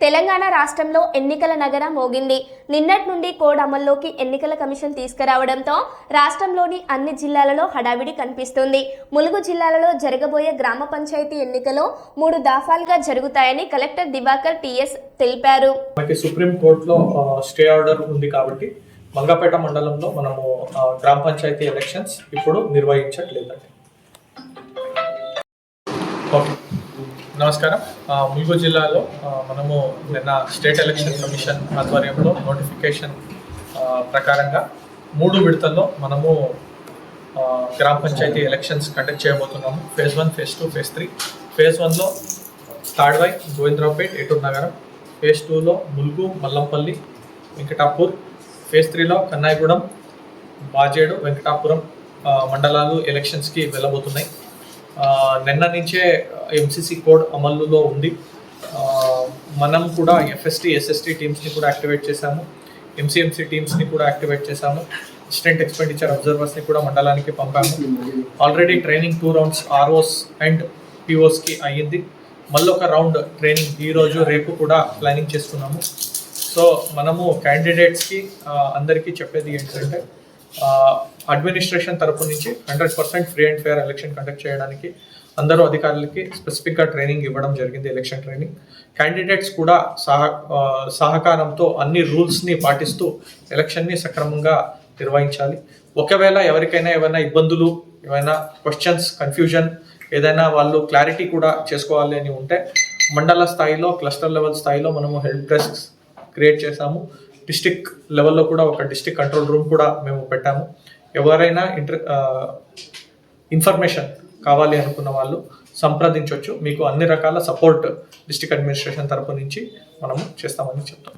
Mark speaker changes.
Speaker 1: తెలంగాణ రాష్ట్రంలో ఎన్నికల నగర మోగింది. నిన్నటి నుండి కోడ్ అమల్లోకి ఎన్నికల కమిషన్ తీసుకురావడంతో రాష్ట్రంలోని అన్ని జిల్లాలలో హడావిడి కనిపిస్తుంది. ములుగు జిల్లాలలో జరగబోయే గ్రామ పంచాయతీ ఎన్నికలు మూడు దఫాలుగా జరుగుతాయని కలెక్టర్ దివాకర్ టిఎస్ తెలిపారు.
Speaker 2: మనకి సుప్రీం కోర్టులో స్టే ఆర్డర్ ఉంది కాబట్టి మంగపేట మండలంలో మనము గ్రామ పంచాయతీ ఎలక్షన్స్ ఇప్పుడు నిర్వహించట్లేదండి ఓకే. నమస్కారం. ములుగు జిల్లాలో మనము నిన్న స్టేట్ ఎలక్షన్ కమిషన్ ఆధ్వర్యంలో నోటిఫికేషన్ ప్రకారంగా మూడు విడతల్లో మనము గ్రామ పంచాయతీ ఎలక్షన్స్ కండక్ట్ చేయబోతున్నాము. Phase one phase two phase three phase వన్లో తాడ్వై గోవిందరావుపేట్ ఏటూరు నగరం. ఫేజ్ టూలో ములుగు మల్లంపల్లి వెంకటాపూర్. ఫేజ్ త్రీలో కన్నాయిగూడెం బాజేడు వెంకటాపురం మండలాలు ఎలక్షన్స్కి వెళ్ళబోతున్నాయి. నిన్న నుంచే ఎంసీసీ కోడ్ అమలులో ఉంది. మనం కూడా ఎఫ్ఎస్టీ ఎస్ఎస్టీ టీమ్స్ని కూడా యాక్టివేట్ చేశాము. ఎంసీఎంసీ టీమ్స్ని కూడా యాక్టివేట్ చేశాము. అసిస్టెంట్ ఎక్స్పెండిచర్ అబ్జర్వర్స్ని కూడా మండలానికి పంపాము. Already training two rounds ROs and పిఓస్కి అయ్యింది. మళ్ళీ ఒక రౌండ్ ట్రైనింగ్ ఈ రోజు రేపు కూడా ప్లానింగ్ చేసుకున్నాము సో మనము క్యాండిడేట్స్కి అందరికీ చెప్పేది ఏంటంటే అడ్మినిస్ట్రేషన్ తరపు నుంచి hundred percent free and fair election conduct చేయడానికి అందరూ అధికారులకి స్పెసిఫిక్గా ట్రైనింగ్ ఇవ్వడం జరిగింది ఎలక్షన్ ట్రైనింగ్ క్యాండిడేట్స్ కూడా సహ సహకారంతో అన్ని రూల్స్ని పాటిస్తూ ఎలక్షన్ని సక్రమంగా నిర్వహించాలి. ఒకవేళ ఎవరికైనా ఏమైనా ఇబ్బందులు ఏమైనా క్వశ్చన్స్ కన్ఫ్యూజన్ ఏదైనా వాళ్ళు క్లారిటీ కూడా చేసుకోవాలి అని ఉంటే మండల స్థాయిలో క్లస్టర్ లెవెల్ స్థాయిలో మనము హెల్ప్ డెస్క్ క్రియేట్ చేశాము. డిస్టిక్ లెవెల్లో కూడా ఒక డిస్టిక్ కంట్రోల్ రూమ్ కూడా మేము పెట్టాము. ఎవరైనా ఇంటర్ ఇన్ఫర్మేషన్ కావాలి అనుకున్న వాళ్ళు సంప్రదించవచ్చు మీకు అన్ని రకాల సపోర్ట్ డిస్టిక్ అడ్మినిస్ట్రేషన్ తరపు నుంచి మనము చేస్తామని చెప్తాం.